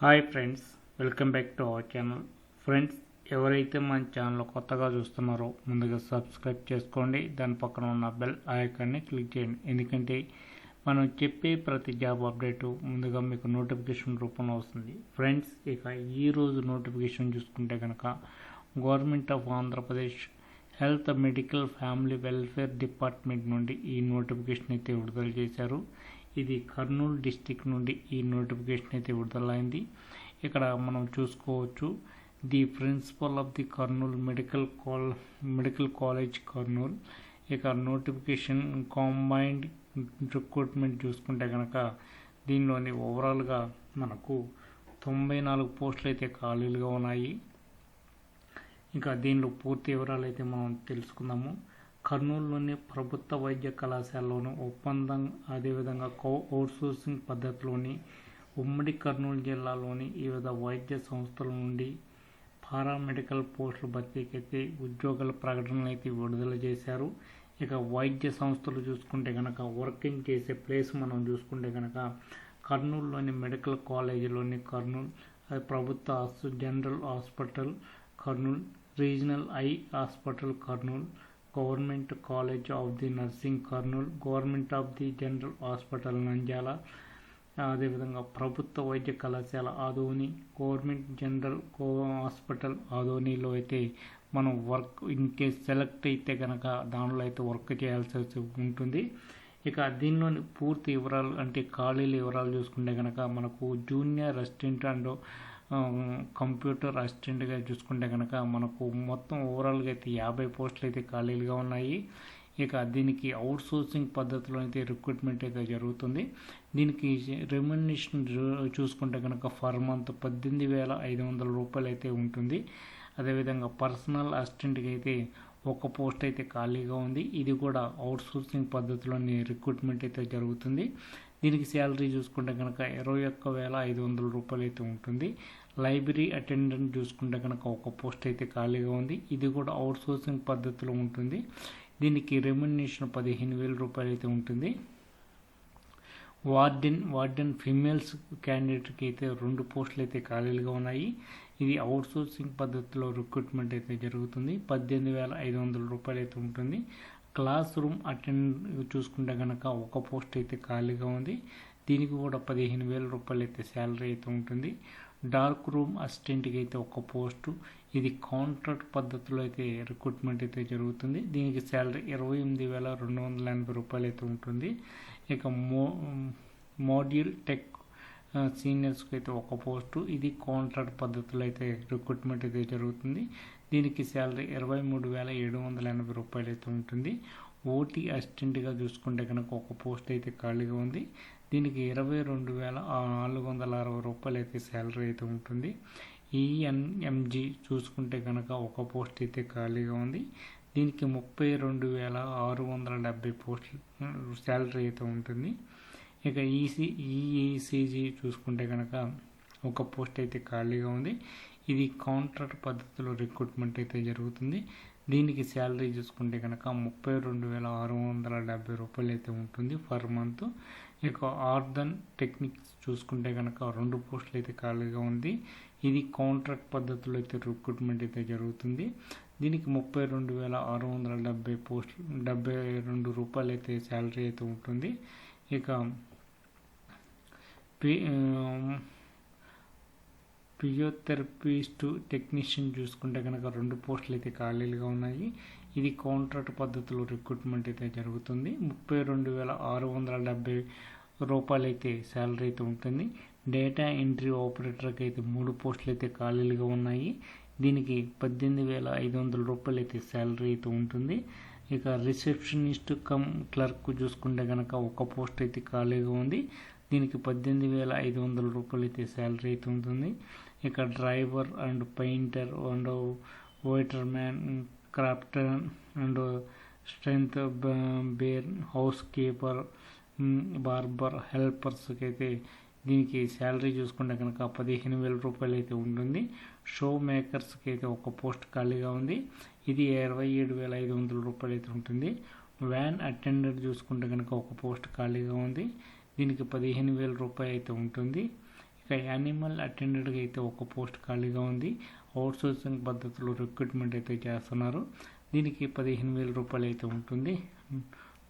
Hi friends welcome back to our channel. Friends ఎవరైతే మన channel కొత్తగా చూస్తున్నారో ముందుగా సబ్స్క్రైబ్ చేసుకోండి. దాని పక్కన ఉన్న బెల్ ఐకాన్ని క్లిక్ చేయండి. ఎందుకంటే మనం చెప్పే ప్రతి జాబ్ అప్డేటు ముందుగా మీకు నోటిఫికేషన్ రూపంలో వస్తుంది. ఫ్రెండ్స్ ఇక ఈరోజు నోటిఫికేషన్ చూసుకుంటే కనుక government of Andhra Pradesh health medical family welfare department నుండి ఈ నోటిఫికేషన్ అయితే విడుదల చేశారు. ఇది కర్నూలు డిస్టిక్ నుండి ఈ నోటిఫికేషన్ అయితే విడుదలైంది. ఇక్కడ మనం చూసుకోవచ్చు the principal of the Kurnool medical call medical college Kurnool. ఇక నోటిఫికేషన్ కాంబైన్డ్ రిక్రూట్మెంట్ చూసుకుంటే కనుక దీనిలోని ఓవరాల్గా మనకు తొంభై నాలుగు పోస్టులు అయితే ఖాళీలుగా ఉన్నాయి. ఇంకా దీనిలో పూర్తి వివరాలు అయితే మనం తెలుసుకుందాము. కర్నూలులోని ప్రభుత్వ వైద్య కళాశాలలోని ఒప్పందం అదేవిధంగా కో అవుట్సోర్సింగ్ పద్ధతిలోని ఉమ్మడి కర్నూలు జిల్లాలోని వివిధ వైద్య సంస్థల నుండి పారామెడికల్ పోస్టుల భర్తీకి అయితే ఉద్యోగాల ప్రకటనలు అయితే విడుదల చేశారు. ఇక వైద్య సంస్థలు చూసుకుంటే కనుక వర్కింగ్ చేసే ప్లేస్ మనం చూసుకుంటే కనుక కర్నూలులోని మెడికల్ కాలేజీలోని కర్నూలు అది ప్రభుత్వ general hospital Kurnool regional eye hospital Kurnool government college of the nursing Kurnool government of the general hospital Nandyal అదేవిధంగా ప్రభుత్వ వైద్య కళాశాల ఆదోని గవర్నమెంట్ జనరల్ హాస్పిటల్ ఆదోనిలో అయితే మనం వర్క్ ఇన్ కేస్ సెలెక్ట్ అయితే కనుక దానిలో అయితే వర్క్ చేయాల్సి ఉంటుంది. ఇక దీనిలోని పూర్తి వివరాలు అంటే ఖాళీల వివరాలు చూసుకుంటే కనుక మనకు జూనియర్ అసిస్టెంట్ అండ్ కంప్యూటర్ అసిస్టెంట్గా చూసుకుంటే కనుక మనకు మొత్తం ఓవరాల్గా అయితే యాభై పోస్టులు అయితే ఖాళీలుగా ఉన్నాయి. ఇక దీనికి అవుట్ సోర్సింగ్ పద్ధతిలో అయితే రిక్రూట్మెంట్ అయితే జరుగుతుంది. దీనికి రెమ్యునేషన్ చూసుకుంటే కనుక ఫర్ మంత్ పద్దెనిమిది వేల ఐదు వందల రూపాయలు అయితే ఉంటుంది. అదేవిధంగా పర్సనల్ అసిస్టెంట్కి అయితే ఒక పోస్ట్ అయితే ఖాళీగా ఉంది. ఇది కూడా అవుట్ సోర్సింగ్ పద్ధతిలోని రిక్రూట్మెంట్ అయితే జరుగుతుంది. దీనికి శాలరీ చూసుకుంటే కనుక ఇరవై ఒక్క వేల ఐదు వందల రూపాయలు అయితే ఉంటుంది. లైబ్రరీ అటెండెంట్ చూసుకుంటే కనుక ఒక పోస్ట్ అయితే ఖాళీగా ఉంది. ఇది కూడా అవుట్ సోర్సింగ్ పద్ధతిలో ఉంటుంది. దీనికి రెమ్యునేషన్ పదిహేను వేల రూపాయలు అయితే ఉంటుంది. వార్డెన్ వార్డెన్ ఫిమేల్స్ క్యాండిడేట్కి అయితే రెండు పోస్టులు అయితే ఖాళీలుగా ఉన్నాయి. ఇది అవుట్ సోర్సింగ్ పద్ధతిలో రిక్రూట్మెంట్ అయితే జరుగుతుంది. పద్దెనిమిది వేల ఐదు వందల రూపాయలు అయితే ఉంటుంది. క్లాస్ రూమ్ అటెండ్ చూసుకుంటే కనుక ఒక పోస్ట్ అయితే ఖాళీగా ఉంది. దీనికి కూడా పదిహేను వేల రూపాయలు అయితే శాలరీ అయితే ఉంటుంది. డార్క్ రూమ్ అసిస్టెంట్కి అయితే ఒక పోస్టు. ఇది కాంట్రాక్ట్ పద్ధతిలో అయితే రిక్రూట్మెంట్ అయితే జరుగుతుంది. దీనికి శాలరీ ఇరవై ఎనిమిది వేల రెండు వందల ఎనభై రూపాయలు అయితే ఉంటుంది. ఇక మో మోడ్యూల్ టెక్ సీనియర్స్కి అయితే ఒక పోస్టు. ఇది కాంట్రాక్ట్ పద్ధతిలో అయితే రిక్రూట్మెంట్ అయితే జరుగుతుంది. దీనికి శాలరీ ఇరవై మూడు వేల ఏడు వందల ఎనభై రూపాయలు అయితే ఉంటుంది. ఓటీ అసిస్టెంట్గా చూసుకుంటే కనుక ఒక పోస్ట్ అయితే ఖాళీగా ఉంది. దీనికి ఇరవై రెండు వేల నాలుగు వందల అరవై రూపాయలు అయితే శాలరీ అయితే ఉంటుంది. ఈఎన్ఎంజి చూసుకుంటే కనుక ఒక పోస్ట్ అయితే ఖాళీగా ఉంది. దీనికి ముప్పై రెండు వేల ఆరు వందల డెబ్బై పోస్ట్ శాలరీ అయితే ఉంటుంది. ఇక ఈసీ ఈఈసీజీ చూసుకుంటే కనుక ఒక పోస్ట్ అయితే ఖాళీగా ఉంది. ఇది కాంట్రాక్ట్ పద్ధతిలో రిక్రూట్మెంట్ అయితే జరుగుతుంది. దీనికి శాలరీ చూసుకుంటే కనుక ముప్పై రెండు వేల ఆరు వందల డెబ్బై రూపాయలు అయితే ఉంటుంది పర్ మంత్ ఇక ఆర్దన్ టెక్నిక్స్ చూసుకుంటే కనుక రెండు పోస్టులు అయితే ఖాళీగా ఉంది. ఇది కాంట్రాక్ట్ పద్ధతిలో అయితే రిక్రూట్మెంట్ అయితే జరుగుతుంది. దీనికి ముప్పై రెండు వేల ఆరు వందల డెబ్బై పోస్ట్ డెబ్బై రెండు రూపాయలు అయితే శాలరీ అయితే ఉంటుంది. ఇక పే ఫిజియోథెరపిస్ట్ టెక్నీషియన్ చూసుకుంటే కనుక రెండు పోస్టులు అయితే ఖాళీలుగా ఉన్నాయి. ఇది కాంట్రాక్ట్ పద్ధతిలో రిక్రూట్మెంట్ అయితే జరుగుతుంది. ముప్పై రెండు వేల ఆరు వందల డెబ్బై రూపాయలు అయితే శాలరీ అయితే ఉంటుంది. డేటా ఎంట్రీ ఆపరేటర్కి అయితే మూడు పోస్టులు అయితే ఖాళీలుగా ఉన్నాయి. దీనికి పద్దెనిమిది వేల ఐదు వందల రూపాయలు అయితే శాలరీ అయితే ఉంటుంది. ఇక రిసెప్షనిస్ట్ కమ్ క్లర్క్ చూసుకుంటే కనుక ఒక పోస్ట్ అయితే ఖాళీగా ఉంది. దీనికి పద్దెనిమిది వేల ఐదు వందల రూపాయలు అయితే శాలరీ అయితే ఉంటుంది. ఇక driver and painter and waiter man crafter and strength bear house keeper barber హెల్పర్స్కి అయితే దీనికి శాలరీ చూసుకుంటే కనుక పదిహేను వేల రూపాయలు అయితే ఉంటుంది. షో మేకర్స్కి అయితే ఒక పోస్ట్ ఖాళీగా ఉంది. ఇది ఇరవై ఏడు వేల ఐదు వందల రూపాయలు అయితే ఉంటుంది. వ్యాన్ అటెండెంట్ చూసుకుంటే కనుక ఒక పోస్ట్ ఖాళీగా ఉంది. దీనికి పదిహేను వేల రూపాయలు అయితే ఉంటుంది. యానిమల్ అటెండెడ్గా అయితే ఒక పోస్ట్ ఖాళీగా ఉంది. అవుట్ సోర్సింగ్ పద్ధతిలో రిక్రూట్మెంట్ అయితే చేస్తున్నారు. దీనికి పదిహేను వేల రూపాయలు అయితే ఉంటుంది.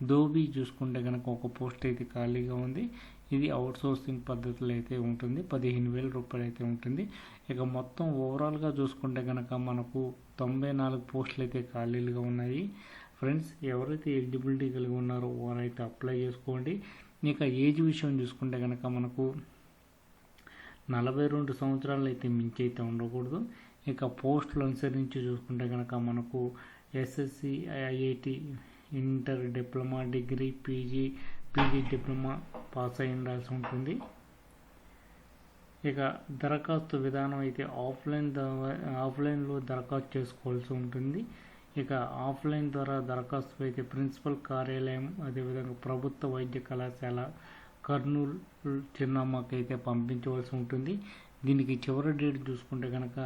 దోబీ చూసుకుంటే కనుక ఒక పోస్ట్ అయితే ఖాళీగా ఉంది. ఇది అవుట్ సోర్సింగ్ పద్ధతిలో అయితే ఉంటుంది. పదిహేను వేల రూపాయలు అయితే ఉంటుంది. ఇక మొత్తం ఓవరాల్గా చూసుకుంటే కనుక మనకు తొంభై నాలుగు పోస్టులు అయితే ఖాళీలుగా ఉన్నాయి. ఫ్రెండ్స్ ఎవరైతే ఎలిజిబిలిటీ కలిగి ఉన్నారో వారైతే అప్లై చేసుకోండి. ఇక ఏజ్ విషయం చూసుకుంటే కనుక మనకు నలభై రెండు సంవత్సరాలు అయితే మించి అయితే ఉండకూడదు. ఇక పోస్టులు అనుసరించి చూసుకుంటే కనుక మనకు SSC IIT inter diploma degree PG PG diploma pass అయి ఉండాల్సి ఉంటుంది. ఇక దరఖాస్తు విధానం అయితే ఆఫ్లైన్ ఆఫ్లైన్లో దరఖాస్తు చేసుకోవాల్సి ఉంటుంది. ఇక ఆఫ్లైన్ ద్వారా దరఖాస్తు అయితే ప్రిన్సిపల్ కార్యాలయం అదేవిధంగా ప్రభుత్వ వైద్య కళాశాల కర్నూలు చిరునామాకి అయితే పంపించవలసి ఉంటుంది. దీనికి చివరి డేట్ చూసుకుంటే కనుక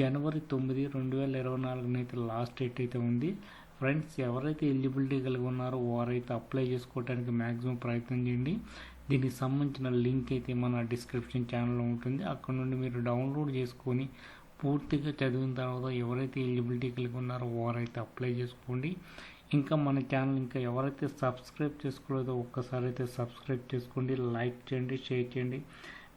జనవరి తొమ్మిది రెండు వేల ఇరవై నాలుగున అయితే లాస్ట్ డేట్ అయితే ఉంది. ఫ్రెండ్స్ ఎవరైతే ఎలిజిబిలిటీ కలిగి ఉన్నారో వారైతే అప్లై చేసుకోవడానికి మ్యాక్సిమం ప్రయత్నం చేయండి. దీనికి సంబంధించిన లింక్ అయితే మన డిస్క్రిప్షన్ ఛానల్లో ఉంటుంది. అక్కడ నుండి మీరు డౌన్లోడ్ చేసుకొని పూర్తిగా చదివిన తర్వాత ఎవరైతే ఎలిజిబిలిటీ కలిగి ఉన్నారో వారైతే అప్లై చేసుకోండి. ఇంకా మన ఛానల్ ఇంకా ఎవరైతే సబ్స్క్రైబ్ చేసుకోలేదో ఒక్కసారి అయితే సబ్స్క్రైబ్ చేసుకోండి లైక్ చేయండి షేర్ చేయండి.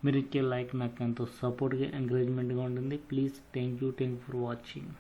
మీరు ఇచ్చే లైక్ నాకు ఎంతో సపోర్ట్గా ఎంకరేజ్మెంట్గా ఉంటుంది. Please thank you thank for watching